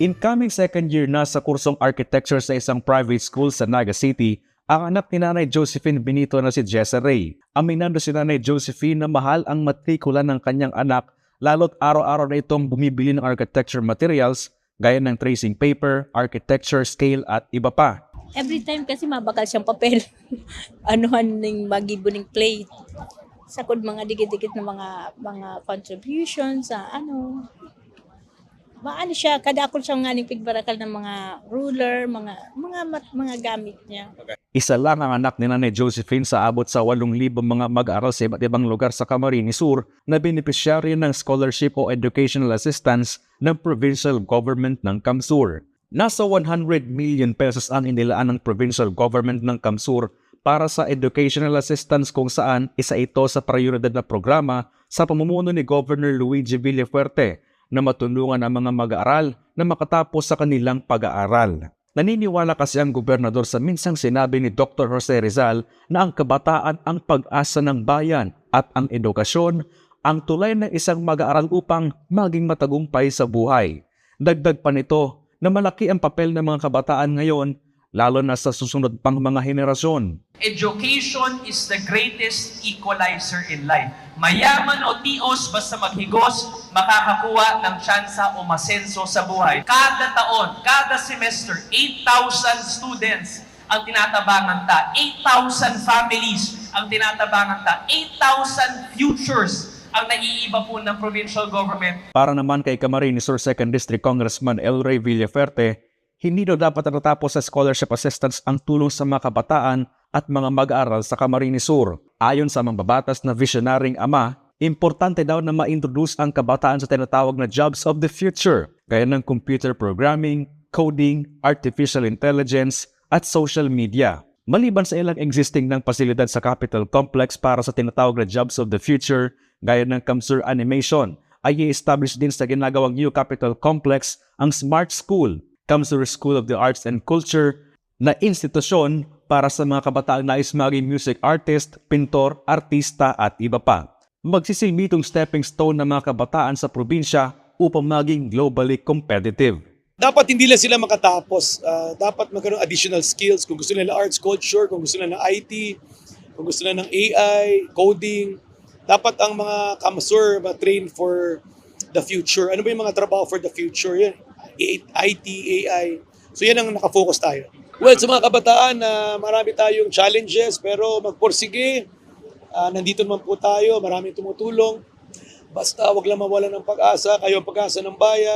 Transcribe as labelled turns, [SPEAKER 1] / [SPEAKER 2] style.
[SPEAKER 1] Incoming second year na sa kursong architecture sa isang private school sa Naga City, ang anak ni Nanay Josephine Benito na si Jessa Ray. Aminado si Nanay Josephine na mahal ang matrikula ng kanyang anak lalo't araw-araw na itong bumibili ng architecture materials gaya ng tracing paper, architecture scale at iba pa.
[SPEAKER 2] Every time kasi mabakal siyang papel. Anuhan ng magibo ng clay. Sakod mga dikit-dikit na mga mga contributions sa ano. Maano siya, kada ako siya nga pigbarakal ng mga ruler, mga mga mga gamit niya.
[SPEAKER 1] Isa lang ang anak ni Nanay Josephine sa abot sa 8,000 mga mag-aaral sa iba't ibang lugar sa Camarines Sur na beneficiary ng scholarship o educational assistance ng provincial government ng Kamsur. Nasa 100 million pesos ang inilaan ng provincial government ng Kamsur para sa educational assistance kung saan isa ito sa prioridad na programa sa pamumuno ni Governor Luigi Villafuerte na matulungan ang mga mag-aaral na makatapos sa kanilang pag-aaral. Naniniwala kasi ang gobernador sa minsang sinabi ni Dr. Jose Rizal na ang kabataan ang pag-asa ng bayan at ang edukasyon ang tulay ng isang mag-aaral upang maging matagumpay sa buhay. Dagdag pa nito na malaki ang papel ng mga kabataan ngayon lalo na sa susunod pang mga henerasyon.
[SPEAKER 3] Education is the greatest equalizer in life. Mayaman o tios, basta maghigos, makakakuha ng tsansa o masenso sa buhay. Kada taon, kada semester, 8,000 students ang tinatabangan ta. 8,000 families ang tinatabangan ta. 8,000 futures ang naiiba po ng provincial government
[SPEAKER 1] Para naman kay Camarines Sur 2nd District Congressman El Rey Villaferte, hindi daw dapat natapos sa scholarship assistance ang tulong sa mga kabataan at mga mag-aaral sa Camarines Sur. Ayon sa mambabatas na visionaring ama, importante daw na ma-introduce ang kabataan sa tinatawag na jobs of the future, gaya ng computer programming, coding, artificial intelligence, at social media. Maliban sa ilang existing ng pasilidad sa Capital Complex para sa tinatawag na jobs of the future, gaya ng Kamsur Animation, ay i-establish din sa ginagawang New Capital Complex ang Smart School, Kamsur School of the Arts and Culture, na institusyon para sa mga kabataang nais maging music artist, pintor, artista at iba pa. Magsisilbi itong stepping stone ng mga kabataan sa probinsya upang maging globally competitive.
[SPEAKER 4] dapat hindi lang sila makatapos. Ah, dapat magkaroon additional skills. Kung gusto nila arts, culture, kung gusto nila ng IT, kung gusto nila ng AI, coding, dapat ang mga kamasur ma-train for the future. Ano ba yung mga trabaho for the future? Yan. IT, AI. So yan ang nakafocus tayo. Well, sa mga kabataan, na marami tayong challenges pero magporsige. Ah, nandito naman po tayo, maraming tumutulong. Basta wag lang mawala ng pag-asa, kayo ang pag-asa ng bayan.